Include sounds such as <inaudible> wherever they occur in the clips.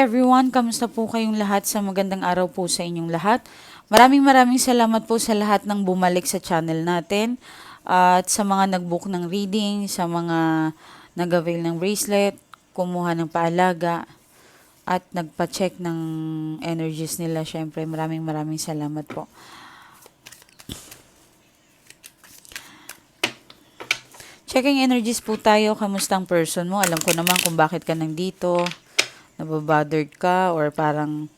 everyone, kamusta po kayong lahat sa magandang araw po sa inyong lahat. Maraming maraming salamat po sa lahat ng bumalik sa channel natin at sa mga nag-book ng reading, sa mga nag-avail ng bracelet, kumuha ng paalaga at nagpa-check ng energies nila. Syempre, maraming maraming salamat po. Checking energies po tayo. Kamusta ang person mo? Alam ko naman kung bakit ka nandito. Nababothered ka or parang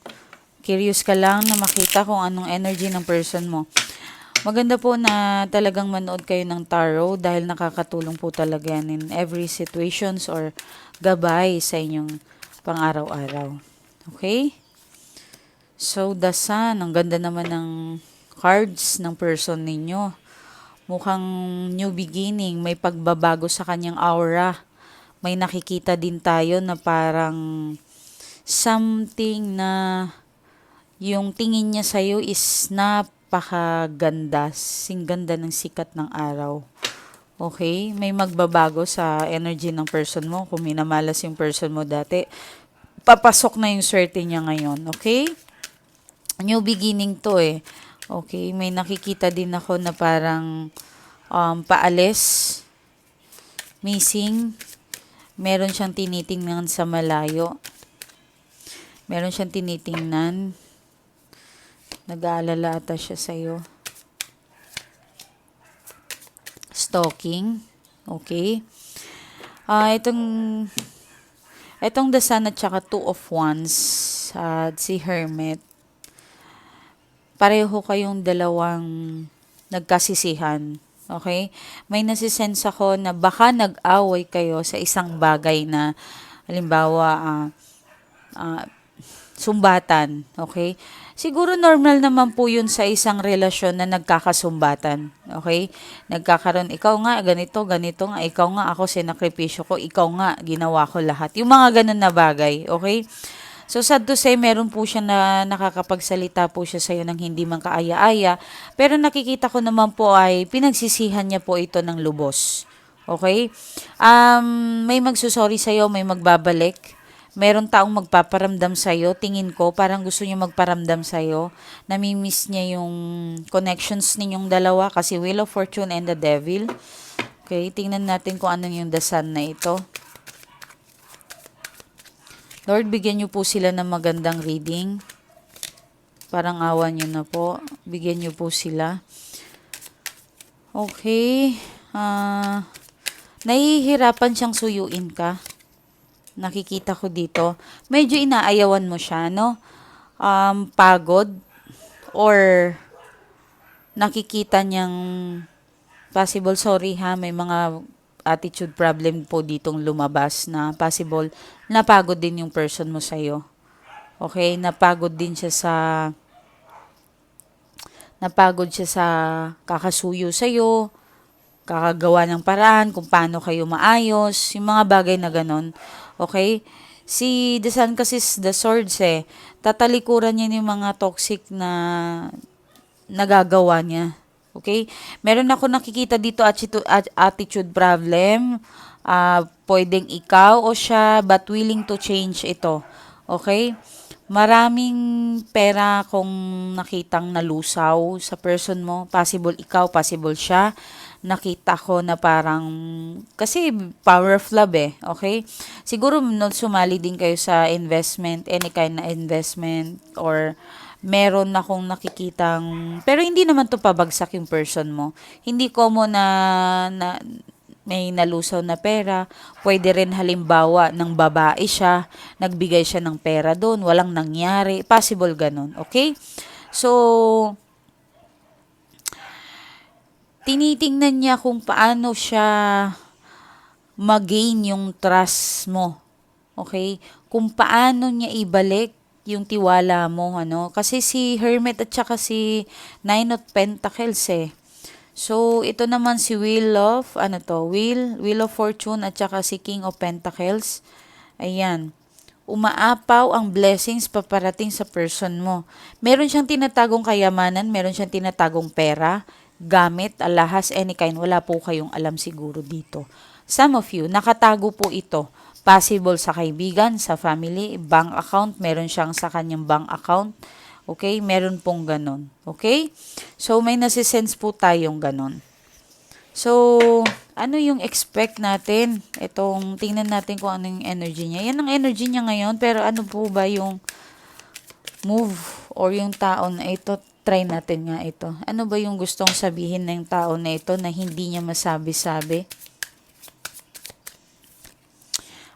curious ka lang na makita kung anong energy ng person mo. Maganda po na talagang manood kayo ng tarot dahil nakakatulong po talaga yan in every situations or gabay sa inyong pang-araw-araw. Okay? So, the sun. Ang ganda naman ng cards ng person ninyo. Mukhang new beginning. May pagbabago sa kanyang aura. May nakikita din tayo na parang something na yung tingin niya sa'yo is napakaganda. Sing ganda ng sikat ng araw. Okay? May magbabago sa energy ng person mo. Kung minamalas yung person mo dati, papasok na yung swerte niya ngayon. Okay? New beginning to eh. Okay? May nakikita din ako na parang um, paalis, missing, meron siyang tinitingnan sa malayo. Meron siyang tinitingnan. Nag-aalala ata siya sa'yo. Stalking. Okay. Ah, itong itong the sun at saka two of wands at si hermit. Pareho kayong dalawang nagkasisihan. Okay? May nasisense ako na baka nag-away kayo sa isang bagay na halimbawa ah, ah, sumbatan. Okay? Siguro normal naman po yun sa isang relasyon na nagkakasumbatan. Okay? Nagkakaroon, ikaw nga, ganito, ganito nga, ikaw nga, ako sinakripisyo ko, ikaw nga, ginawa ko lahat. Yung mga ganun na bagay. Okay? So, sad to say, meron po siya na nakakapagsalita po siya sa'yo ng hindi man kaaya-aya. Pero nakikita ko naman po ay pinagsisihan niya po ito ng lubos. Okay? Um, may magsusorry sa'yo, may magbabalik. Meron taong magpaparamdam sa'yo. Tingin ko, parang gusto niya magparamdam sa'yo. Namimiss niya yung connections ninyong dalawa kasi Wheel of Fortune and the Devil. Okay, tingnan natin kung ano yung sun na ito. Lord, bigyan niyo po sila ng magandang reading. Parang awa niyo na po. Bigyan niyo po sila. Okay. Ah, nahihirapan siyang suyuin ka. Nakikita ko dito. Medyo inaayawan mo siya, no? Um, pagod. Or nakikita niyang possible, sorry ha, may mga attitude problem po ditong lumabas na possible napagod din yung person mo sa'yo. Okay? Napagod din siya sa napagod siya sa kakasuyo sa'yo, kakagawa ng paraan kung paano kayo maayos, yung mga bagay na ganon. Okay? Si The Sun kasi is the swords eh. Tatalikuran niya yung mga toxic na nagagawa niya. Okay? Meron ako nakikita dito attitude, problem. Uh, pwedeng ikaw o siya but willing to change ito. Okay? Maraming pera kung nakitang nalusaw sa person mo. Possible ikaw, possible siya. Nakita ko na parang, kasi power of love eh, okay? Siguro no, sumali din kayo sa investment, any kind na investment, or meron na akong nakikitang, pero hindi naman to pabagsak yung person mo. Hindi ko mo na, na may nalusaw na pera. Pwede rin halimbawa ng babae siya, nagbigay siya ng pera doon, walang nangyari. Possible ganun, okay? So, tinitingnan niya kung paano siya mag-gain yung trust mo. Okay? Kung paano niya ibalik yung tiwala mo, ano? Kasi si Hermit at saka si Nine of Pentacles eh. So, ito naman si Wheel of, ano to, Wheel, Wheel of Fortune at saka si King of Pentacles. Ayan. Umaapaw ang blessings paparating sa person mo. Meron siyang tinatagong kayamanan, meron siyang tinatagong pera, gamit, alahas, any kind. Wala po kayong alam siguro dito. Some of you, nakatago po ito. possible sa kaibigan, sa family, bank account, meron siyang sa kanyang bank account. Okay? Meron pong ganon. Okay? So, may nasisense po tayong ganon. So, ano yung expect natin? Itong, tingnan natin kung ano yung energy niya. Yan ang energy niya ngayon, pero ano po ba yung move or yung tao na ito? Try natin nga ito. Ano ba yung gustong sabihin ng tao na ito na hindi niya masabi-sabi?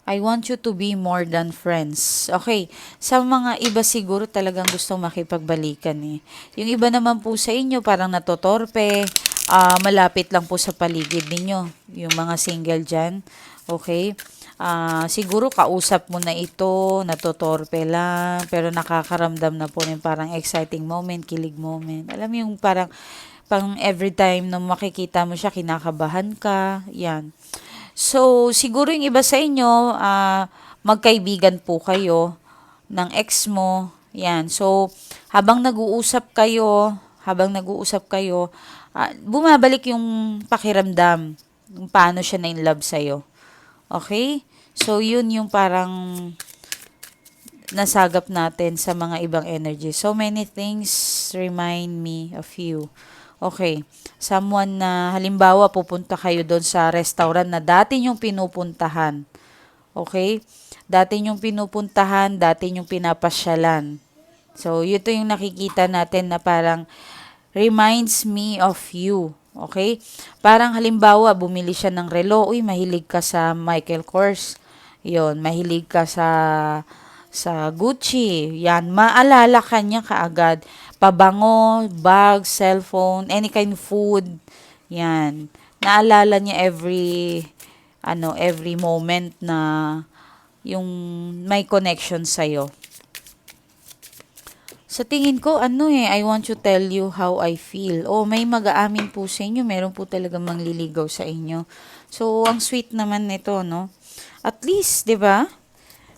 I want you to be more than friends. Okay, sa mga iba siguro talagang gusto makipagbalikan eh. Yung iba naman po sa inyo parang natotorpe, ah, malapit lang po sa paligid ninyo. Yung mga single dyan. Okay, Ah, siguro kausap mo na ito, natotorpe lang, pero nakakaramdam na po ng parang exciting moment, kilig moment. Alam mo yung parang, pang every time na makikita mo siya, kinakabahan ka, yan. So, siguro yung iba sa inyo, ah, magkaibigan po kayo ng ex mo. Yan. So, habang nag-uusap kayo, habang nag-uusap kayo, ah, bumabalik yung pakiramdam kung paano siya na in love sa'yo. Okay? So, yun yung parang nasagap natin sa mga ibang energy. So many things remind me of you. Okay. Someone na, halimbawa, pupunta kayo doon sa restaurant na dati yung pinupuntahan. Okay? Dati yung pinupuntahan, dati yung pinapasyalan. So, ito yung nakikita natin na parang reminds me of you. Okay? Parang halimbawa, bumili siya ng relo. Uy, mahilig ka sa Michael Kors. Yon, mahilig ka sa sa Gucci. Yan, maalala ka niya kaagad. Pabango, bag, cellphone, any kind of food. Yan. Naalala niya every ano, every moment na yung may connection sa'yo. Sa tingin ko, ano eh, I want to tell you how I feel. O, may mag-aamin po sa inyo, meron po talaga mangliligaw sa inyo. So, ang sweet naman nito, no? At least, di ba?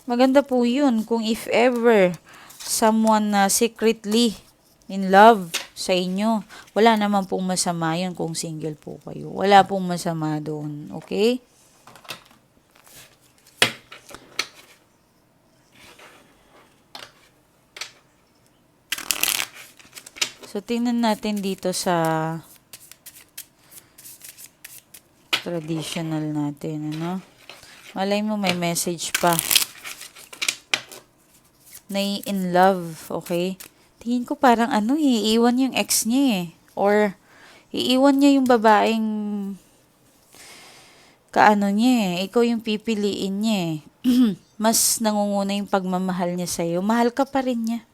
Maganda po yun kung if ever someone na secretly in love sa inyo, wala naman pong masama yun kung single po kayo. Wala pong masama doon. Okay? So, tingnan natin dito sa traditional natin, ano? Malay mo may message pa. Na in love, okay? Tingin ko parang ano eh, iiwan yung ex niya eh. Or, iiwan niya yung babaeng kaano niya eh. Ikaw yung pipiliin niya eh. <clears throat> Mas nangunguna yung pagmamahal niya sa'yo. Mahal ka pa rin niya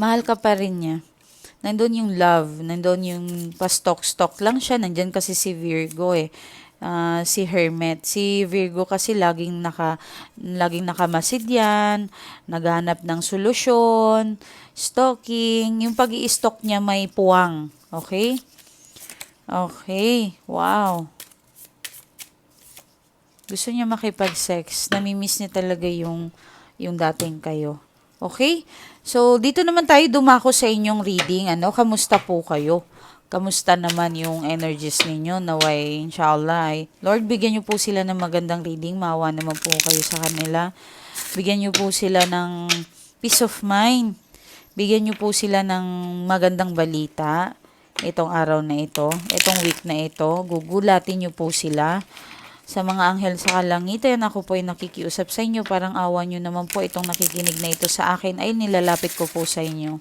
mahal ka pa rin niya. Nandun yung love, nandun yung pa-stock-stock lang siya. Nandyan kasi si Virgo eh. Ah, si Hermet. Si Virgo kasi laging naka laging nakamasid yan, naghanap ng solusyon, stalking, yung pag stock niya may puwang. Okay? Okay. Wow. Gusto niya makipag-sex. Namimiss niya talaga yung yung dating kayo. Okay? So, dito naman tayo dumako sa inyong reading. Ano, kamusta po kayo? Kamusta naman yung energies ninyo? Naway, inshallah, ay, Lord, bigyan niyo po sila ng magandang reading. Maawa naman po kayo sa kanila. Bigyan niyo po sila ng peace of mind. Bigyan niyo po sila ng magandang balita itong araw na ito, itong week na ito. Gugulatin niyo po sila sa mga anghel sa kalangitan, ako po ay nakikiusap sa inyo, parang awa nyo naman po itong nakikinig na ito sa akin, ay nilalapit ko po sa inyo.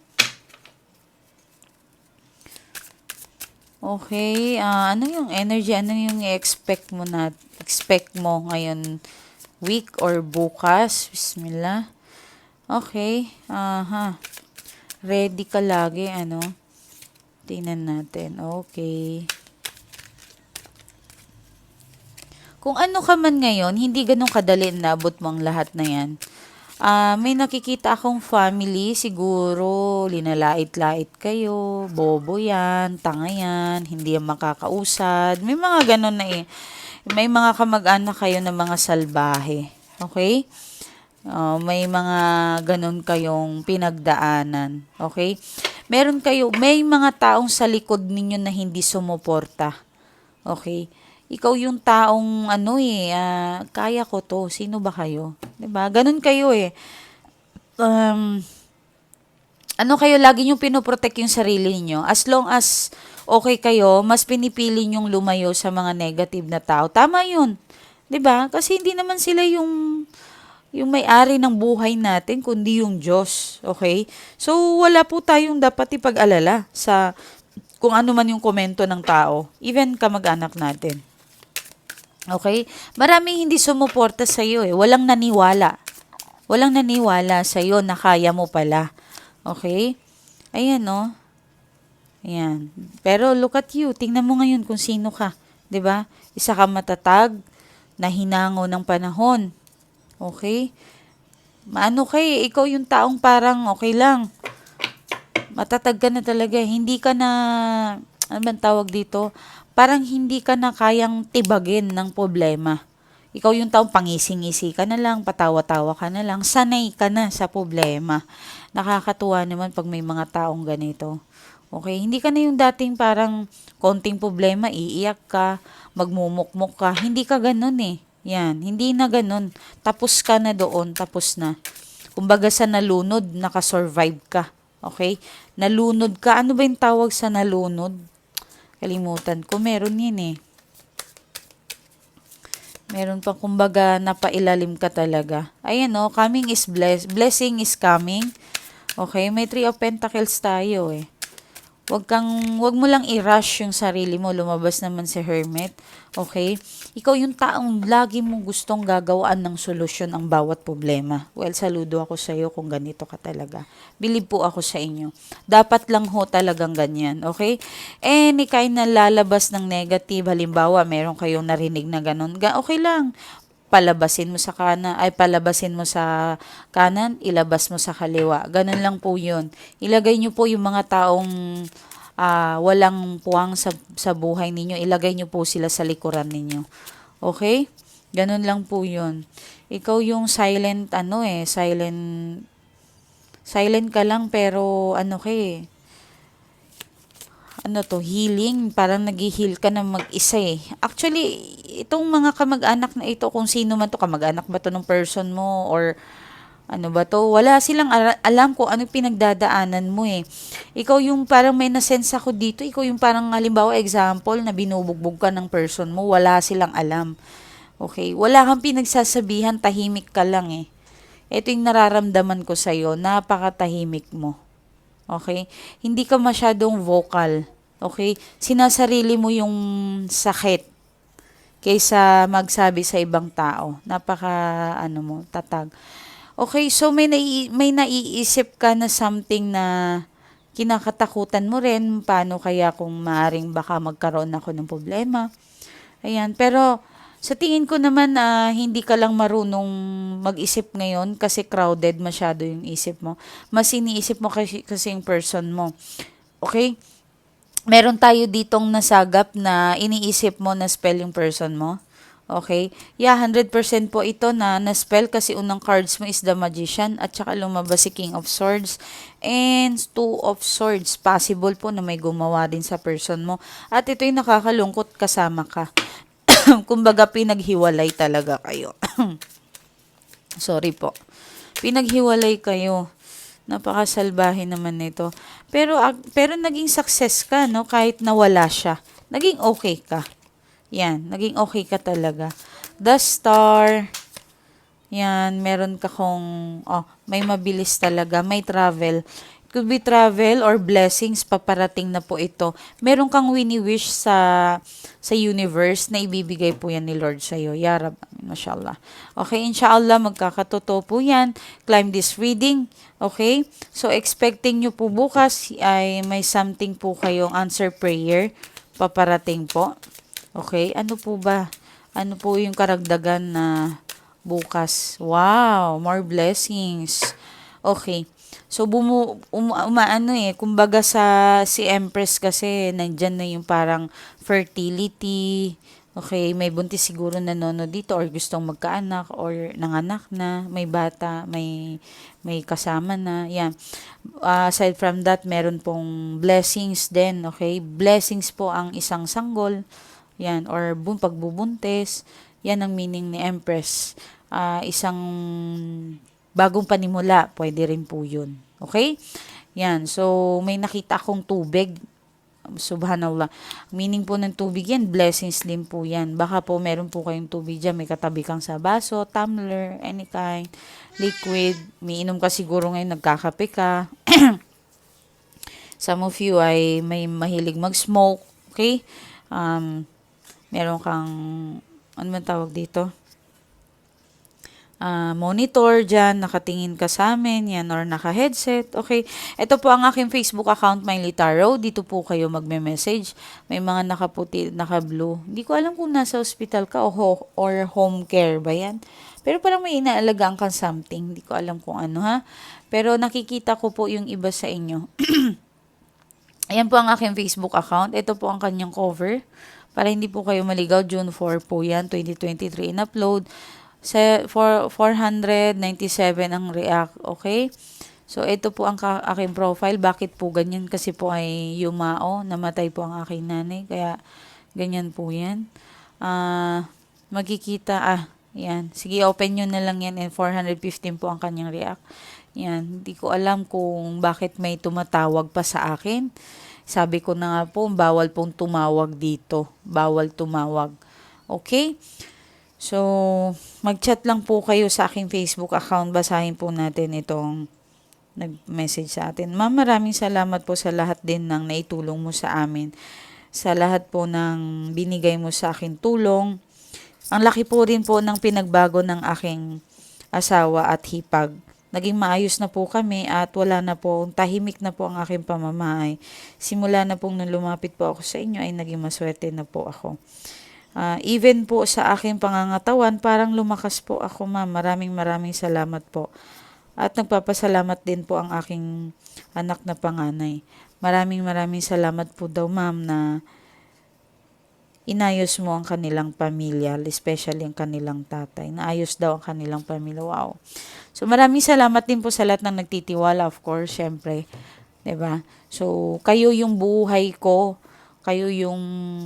Okay, ah, ano yung energy, ano yung expect mo na, expect mo ngayon week or bukas? Bismillah. Okay, aha. Ready ka lagi, ano? Tingnan natin. Okay. Kung ano ka man ngayon, hindi ganun kadali nabot mo ang lahat na yan. Ah, may nakikita akong family, siguro linalait-lait kayo, bobo yan, tanga yan, hindi yan makakausad. May mga ganun na eh. May mga kamag-anak kayo na mga salbahe. Okay? Ah, may mga ganun kayong pinagdaanan. Okay? Meron kayo, may mga taong sa likod ninyo na hindi sumuporta. Okay? Ikaw yung taong ano eh, ah, kaya ko to. Sino ba kayo? 'Di ba? Ganun kayo eh. Um, ano kayo, lagi nyo pinoprotect yung sarili niyo. As long as okay kayo, mas pinipili nyong lumayo sa mga negative na tao. Tama yun. 'Di ba? Kasi hindi naman sila yung yung may-ari ng buhay natin, kundi yung Diyos. Okay? So, wala po tayong dapat ipag-alala sa kung ano man yung komento ng tao. Even kamag-anak natin. Okay? Maraming hindi sumuporta sa iyo eh. Walang naniwala. Walang naniwala sa iyo na kaya mo pala. Okay? Ayan, no? Ayan. Pero look at you. Tingnan mo ngayon kung sino ka. 'Di ba? Isa ka matatag, na hinango ng panahon. Okay? Maano kay, ikaw yung taong parang okay lang. Matatag ka na talaga. Hindi ka na, ano tawag dito? Parang hindi ka na kayang tibagin ng problema. Ikaw yung taong pangising-isi ka na lang, patawa-tawa ka na lang, sanay ka na sa problema. Nakakatuwa naman pag may mga taong ganito. Okay, hindi ka na yung dating parang konting problema, iiyak ka, magmumukmuk ka. Hindi ka ganun eh. Yan, hindi na ganun. Tapos ka na doon, tapos na. Kumbaga sa nalunod, nakasurvive ka. Okay? Nalunod ka. Ano ba yung tawag sa nalunod? Kalimutan ko. Meron yun eh. Meron pa kumbaga napailalim ka talaga. Ayan o, coming is bless. Blessing is coming. Okay, may three of pentacles tayo eh. Wag kang wag mo lang i-rush yung sarili mo, lumabas naman si Hermit. Okay? Ikaw yung taong lagi mo gustong gagawaan ng solusyon ang bawat problema. Well, saludo ako sa iyo kung ganito ka talaga. Believe po ako sa inyo. Dapat lang ho talagang ganyan, okay? Any kind na lalabas ng negative, halimbawa, meron kayong narinig na ganun, ga- okay lang palabasin mo sa kanan, ay palabasin mo sa kanan, ilabas mo sa kaliwa. Ganun lang po yun. Ilagay nyo po yung mga taong ah, walang puwang sa, sa buhay ninyo. Ilagay nyo po sila sa likuran ninyo. Okay? Ganun lang po yun. Ikaw yung silent, ano eh, silent, silent ka lang pero ano ka eh, ano to, healing, parang nag-heal ka na mag-isa eh. Actually, itong mga kamag-anak na ito, kung sino man to, kamag-anak ba to ng person mo or ano ba to, wala silang alam kung ano pinagdadaanan mo eh. Ikaw yung parang may nasense ako dito, ikaw yung parang halimbawa example na binubugbog ka ng person mo, wala silang alam. Okay, wala kang pinagsasabihan, tahimik ka lang eh. Ito yung nararamdaman ko sa'yo, napakatahimik mo. Okay? Hindi ka masyadong vocal. Okay? Sinasarili mo yung sakit kaysa magsabi sa ibang tao. Napaka ano mo, tatag. Okay, so may nai, may naiisip ka na something na kinakatakutan mo rin, paano kaya kung maaring baka magkaroon ako ng problema. Ayan, pero sa tingin ko naman na hindi ka lang marunong mag-isip ngayon kasi crowded masyado yung isip mo. Mas iniisip mo kasi, kasi yung person mo. Okay? Meron tayo ditong nasagap na iniisip mo na spell yung person mo. Okay? Yeah, 100% po ito na na-spell kasi unang cards mo is the Magician at saka lumabas si King of Swords and Two of Swords. Possible po na may gumawa din sa person mo. At ito'y nakakalungkot kasama ka. <laughs> kumbaga pinaghiwalay talaga kayo. <clears throat> Sorry po. Pinaghiwalay kayo. Napakasalbahe naman nito. Pero ag- pero naging success ka no kahit nawala siya. Naging okay ka. Yan, naging okay ka talaga. The Star. Yan, meron ka kung oh, may mabilis talaga, may travel. Could be travel or blessings, paparating na po ito. Meron kang wini-wish sa sa universe na ibibigay po yan ni Lord sa iyo. Ya Rab, mashallah. Okay, inshallah magkakatotoo po yan. Climb this reading. Okay? So expecting nyo po bukas ay may something po kayong answer prayer paparating po. Okay? Ano po ba? Ano po yung karagdagan na bukas? Wow, more blessings. Okay. So, bumu, um, umaano eh, kumbaga sa si Empress kasi, nandyan na yung parang fertility, okay, may buntis siguro nanonood dito or gustong magkaanak or nanganak na, may bata, may may kasama na, yan. Uh, aside from that, meron pong blessings din, okay? Blessings po ang isang sanggol, Yan, or bun, pagbubuntis. Yan ang meaning ni Empress. Ah, isang bagong panimula, pwede rin po yun. Okay? Yan, so may nakita akong tubig. Subhanallah. Meaning po ng tubig yan, blessings din po yan. Baka po meron po kayong tubig dyan, may katabi kang sa baso, tumbler, any kind, liquid. May inom ka siguro ngayon, nagkakape ka. <clears throat> Some of you ay may mahilig mag-smoke, okay? Um, meron kang, ano man tawag dito? Ah, monitor dyan, nakatingin ka sa amin, yan, or naka-headset, okay? Ito po ang aking Facebook account, Miley Taro. Dito po kayo magme-message. May mga nakaputi, naka-blue. Hindi ko alam kung nasa hospital ka o ho- or home care ba yan. Pero parang may inaalagaan kang something. Hindi ko alam kung ano ha. Pero nakikita ko po yung iba sa inyo. <clears throat> Ayan po ang aking Facebook account. Ito po ang kanyang cover. Para hindi po kayo maligaw, June 4 po yan, 2023 in-upload. Sa for 497 ang react, okay? So, ito po ang aking profile. Bakit po ganyan? Kasi po ay yumao. Namatay po ang aking nanay. Kaya, ganyan po yan. Ah, magkikita, ah, yan. Sige, open nyo na lang yan. And 415 po ang kanyang react. Yan. Hindi ko alam kung bakit may tumatawag pa sa akin. Sabi ko na nga po, bawal pong tumawag dito. Bawal tumawag. Okay? So, mag-chat lang po kayo sa aking Facebook account. Basahin po natin itong nag-message sa atin. Ma'am, maraming salamat po sa lahat din ng naitulong mo sa amin. Sa lahat po ng binigay mo sa akin tulong. Ang laki po rin po ng pinagbago ng aking asawa at hipag. Naging maayos na po kami at wala na po, tahimik na po ang aking pamamahay. Simula na pong nung lumapit po ako sa inyo ay naging maswerte na po ako. Ah, even po sa aking pangangatawan, parang lumakas po ako, ma'am. Maraming maraming salamat po. At nagpapasalamat din po ang aking anak na panganay. Maraming maraming salamat po daw, ma'am, na inayos mo ang kanilang pamilya, especially ang kanilang tatay. Naayos daw ang kanilang pamilya. Wow. So maraming salamat din po sa lahat ng nagtitiwala, of course, syempre. 'Di ba? So kayo yung buhay ko, kayo yung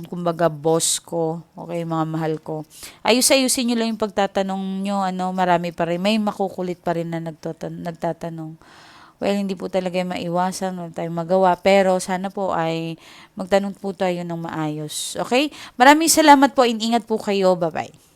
kumbaga boss ko, okay, mga mahal ko. Ayus-ayusin niyo lang yung pagtatanong nyo, ano, marami pa rin, may makukulit pa rin na nagtatan- nagtatanong. Well, hindi po talaga maiwasan, wala tayong magawa. Pero sana po ay magtanong po tayo ng maayos. Okay? Maraming salamat po. Ingat po kayo. Bye-bye.